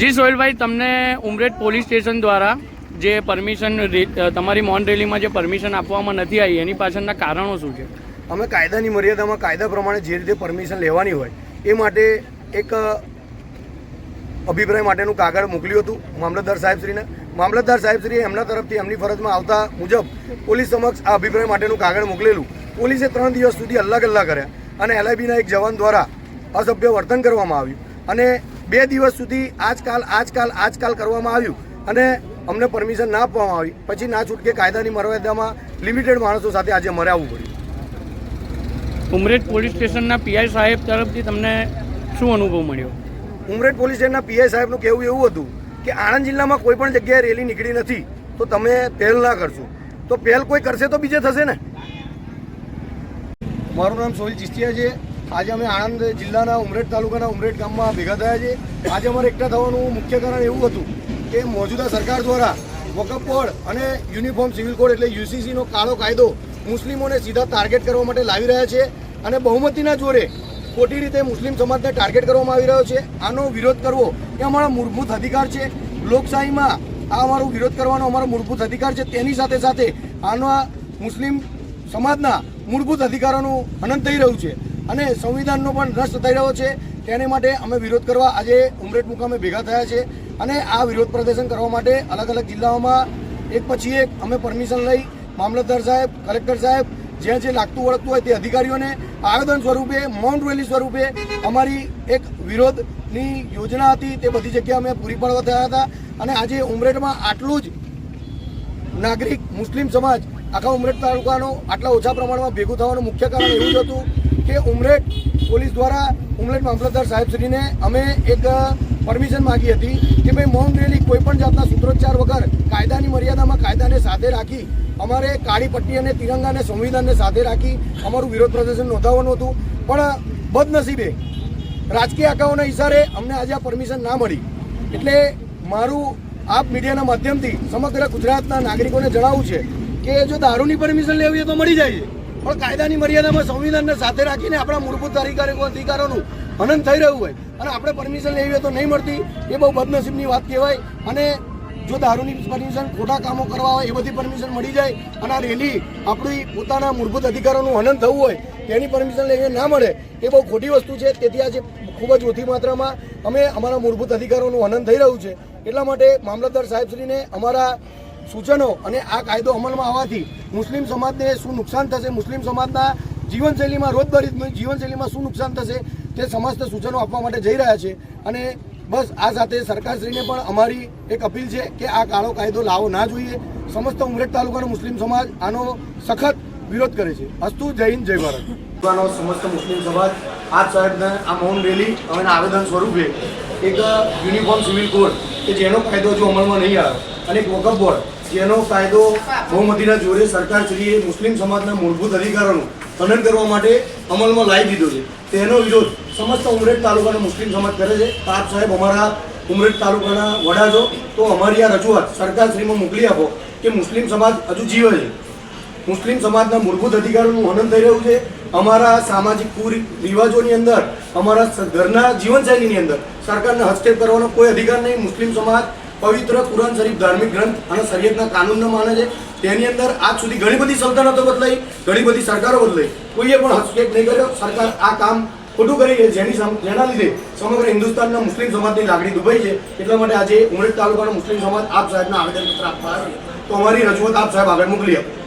જી સોહેલભાઈ તમને Umreth police station દ્વારા જે પરમિશન તમારી મોન રેલીમાં જે પરમિશન આપવામાં નથી આવી, એની પાછળના કારણો શું છે? અમે કાયદાની મર્યાદામાં કાયદા પ્રમાણે જે રીતે પરમિશન લેવાની હોય, એ માટે એક અભિપ્રાય માટેનું કાગળ મોકલ્યું હતું મામલતદાર સાહેબશ્રીને. મામલતદાર સાહેબશ્રીએ એમના તરફથી એમની ફરજમાં આવતા મુજબ પોલીસ સમક્ષ આ અભિપ્રાય માટેનું કાગળ મોકલેલું. પોલીસે ત્રણ દિવસ સુધી અલ્લા ગલ્લા કર્યા અને એલઆઈબીના એક જવાન દ્વારા અસભ્ય વર્તન કરવામાં આવ્યું. અને બે દિવસ સુધી આજકાલ આજકાલ આજકાલ કરવામાં આવ્યું અને અમને પરમિશન ના આપવામાં આવી. પછી ના છૂટકે કાયદાની મર્યાદામાં લિમિટેડ માણસો સાથે આજે મરે આવવું પડ્યું. ઉમરેઠ પોલીસ સ્ટેશનના પીઆઈ સાહેબ તરફથી તમને શું અનુભવ મળ્યો? ઉમરેઠ પોલીસ સ્ટેશનના પીઆઈ સાહેબનું કહેવું એવું હતું કે આણંદ જિલ્લામાં કોઈ પણ જગ્યાએ રેલી નીકળી નથી તો તમે પહેલ ના કરશો. તો પહેલ કોઈ કરશે તો બીજે થશે ને? મારું નામ સોહિલ ચિસ્તિયા છે. આજે અમે આણંદ જિલ્લાના ઉમરેઠ તાલુકાના ઉમરેઠ ગામમાં ભેગા થયા છે આજે અમારે એકઠા થવાનું મુખ્ય કારણ એવું હતું કે મોજૂદા સરકાર દ્વારા વકફ બોર્ડ અને યુનિફોર્મ સિવિલ કોડ એટલે યુસીસીનો કાળો કાયદો મુસ્લિમોને સીધા ટાર્ગેટ કરવા માટે લાવી રહ્યા છે અને બહુમતીના જોરે ખોટી રીતે મુસ્લિમ સમાજને ટાર્ગેટ કરવામાં આવી રહ્યો છે. આનો વિરોધ કરવો એ અમારા મૂળભૂત અધિકાર છે. લોકશાહીમાં આ અમારો વિરોધ કરવાનો અમારો મૂળભૂત અધિકાર છે. તેની સાથે સાથે આનો મુસ્લિમ સમાજના મૂળભૂત અધિકારોનું હનન થઈ રહ્યું છે. અને સંવિધાનનો પણ નષ્ટ થઈ રહ્યો છે. તેને માટે અમે વિરોધ કરવા આજે ઉમરેટ મુકામે ભેગા થયા છે અને આ વિરોધ પ્રદર્શન કરવા માટે અલગ અલગ જિલ્લાઓમાં એક પછી એક અમે પરમિશન લઈ મામલતદાર સાહેબ, કલેક્ટર સાહેબ, જ્યાં જે લાગતું વળગતું હોય તે અધિકારીઓને આવેદન સ્વરૂપે, મૌન રેલી સ્વરૂપે અમારી એક વિરોધની યોજના હતી. તે બધી જગ્યાએ અમે પૂરી પાડવા થયા હતા અને આજે ઉમરેઠમાં આટલું જ નાગરિક મુસ્લિમ સમાજ આખા ઉમરેઠ તાલુકાનો આટલા ઓછા પ્રમાણમાં ભેગું થવાનું મુખ્ય કારણ એવું જ હતું કે ઉમરેઠ પોલીસ દ્વારા ઉમરેઠ મામલતદાર સાહેબશ્રીને અમે એક પરમિશન માંગી હતી કે ભાઈ મૌન રેલી કોઈ પણ જાતના સૂત્રોચ્ચાર વગર કાયદાની મર્યાદામાં કાયદાને સાથે રાખી અમારે કાળી પટ્ટી અને તિરંગાને સંવિધાનને સાથે રાખી અમારું વિરોધ પ્રદર્શન નોંધાવવાનું હતું. પણ બદનસીબે રાજકીય આંકાઓના ઇશારે અમને આજે આ પરમિશન ના મળી. એટલે મારું આપ મીડિયાના માધ્યમથી સમગ્ર ગુજરાતના નાગરિકોને જણાવવું છે કે જો દારૂની પરમિશન લેવી હોય તો મળી જાય છે. પણ કાયદાની મર્યાદામાં સંવિધાનને સાથે રાખીને આપણા મૂળભૂત અધિકારીઓ અધિકારોનું હનન થઈ રહ્યું હોય અને આપણે પરમિશન લેવી હોય તો નહીં મળતી, એ બહુ બદનસીબની વાત કહેવાય. અને જો દારૂની પરમિશન ખોટા કામો કરવા હોય, એ બધી પરમિશન મળી જાય અને આ રેલી આપણી પોતાના મૂળભૂત અધિકારોનું હનન થવું હોય, તેની પરમિશન લઈને ના મળે, એ બહુ ખોટી વસ્તુ છે. તેથી આજે ખૂબ જ ઓછી માત્રામાં અમે અમારા મૂળભૂત અધિકારોનું હનન થઈ રહ્યું છે. એટલા માટે મામલતદાર સાહેબશ્રીને અમારા સૂચનો અને આ કાયદો અમલમાં આવવાથી મુસ્લિમ સમાજને શું નુકસાન થશે? મુસ્લિમ સમાજના જીવનશૈલીમાં રોજબરોજ જીવનશૈલીમાં શું નુકસાન થશે તે સમસ્ત સૂચનો આપવા માટે જઈ રહ્યા છે. અને બસ આ સાથે સરકારશ્રીને પણ અમારી એક અપીલ છે કે આ કાળો કાયદો લાવો ના જોઈએ. સમસ્ત ઉમરેઠ તાલુકાનો મુસ્લિમ સમાજ આનો સખત વિરોધ કરે છે. અસ્તુ, જય હિન્દ, જય ભારત. સમસ્ત મુસ્લિમ સમાજ આજ સાહેબને આ મૌન રેલી અને આવેદન સ્વરૂપે એક યુનિફોર્મ સિવિલ કોડ કે જેનો કાયદો હજુ અમલમાં નહીં આવે. અને એક વકફ બોર્ડ જેનો કાયદો બહુમતીના જોડે સરકારશ્રીએ મુસ્લિમ સમાજના મૂળભૂત અધિકારોનું હનન કરવા માટે અમલમાં લાવી દીધો છે. તેનો વિરોધ સમસ્ત ઉમરેઠ તાલુકાનો મુસ્લિમ સમાજ કરે છે. આપ સાહેબ, અમારા ઉમરેઠ તાલુકાના વડા છો, તો અમારી આ રજૂઆત સરકારશ્રીમાં મોકલી આપો કે મુસ્લિમ સમાજ હજુ જીવે છે. મુસ્લિમ સમાજના મૂળભૂત અધિકારોનું હનન થઈ રહ્યું છે. અમારા સામાજિક રિવાજોની અંદર, અમારા ઘરના જીવનશૈલીની અંદર સરકારને હસ્તક્ષેપ કરવાનો કોઈ અધિકાર નહીં. મુસ્લિમ સમાજ પવિત્ર કુરાન શરીફ ધાર્મિક ગ્રંથ અને શરીયતના કાનૂનને માને છે. તેની અંદર આજ સુધી ઘણી બધી સલ્તનતો બદલાઈ, ઘણી બધી સરકારો બદલાઈ. કોઈએ પણ હસ્તક્ષેપ નહીં કર્યો. સરકાર આ કામ ખોટું કરી છે. જેની જેના લીધે સમગ્ર હિન્દુસ્તાનના મુસ્લિમ સમાજની લાગણી દુભાઈ છે. એટલા માટે આજે ઉમરેઠ તાલુકાનો મુસ્લિમ સમાજ આપ સાહેબના આવેદનપત્ર આપવા આવ્યો તો અમારી રજૂઆત આપ સાહેબ આગળ મોકલી આપો.